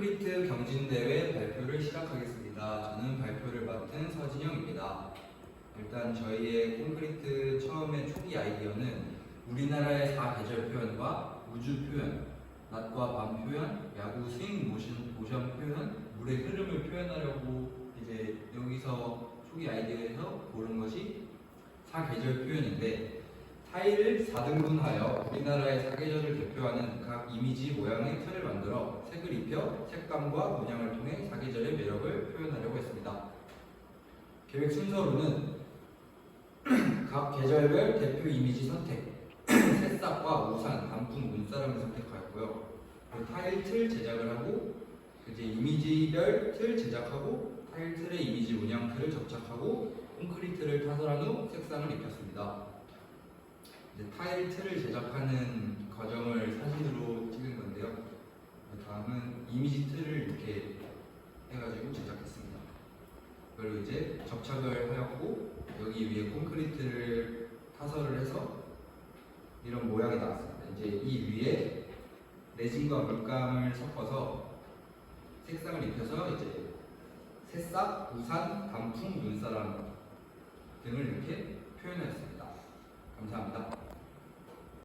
콘크리트 경진대회 발표를 시작하겠습니다. 저는 발표를 맡은 서진영입니다. 일단 저희의 콘크리트 처음에 초기 아이디어는 우리나라의 사계절 표현과 우주 표현, 낮과 밤 표현, 야구 스윙 모션, 모션 표현, 물의 흐름을 표현하려고 이제 여기서 초기 아이디어에서 고른 것이 사계절 표현인데 타일을 4등분하여 우리나라의 사계절을 대표하는 각 이미지 모양의 틀을 만들어 색을 입혀 색감과 문양을 통해 사계절의 매력을 표현하려고 했습니다. 계획 순서로는 각 계절별 대표 이미지 선택, 새싹과 우산, 단풍, 눈사람을 선택하였고요. 그리고 타일 틀 제작을 하고 이제 이미지별 틀 제작하고 타일 틀의 이미지 문양 틀을 접착하고 콘크리트를 타설한 후 색상을 입혔습니다. 타일 틀을 제작하는 과정을 사진으로 찍은 건데요. 그 다음은 이미지 틀을 이렇게 해가지고 제작했습니다. 그리고 이제 접착을 하였고 여기 위에 콘크리트를 타설을 해서 이런 모양이 나왔습니다. 이제 이 위에 레진과 물감을 섞어서 색상을 입혀서 이제 새싹, 우산, 단풍, 눈사람 등을 이렇게 표현하였습니다.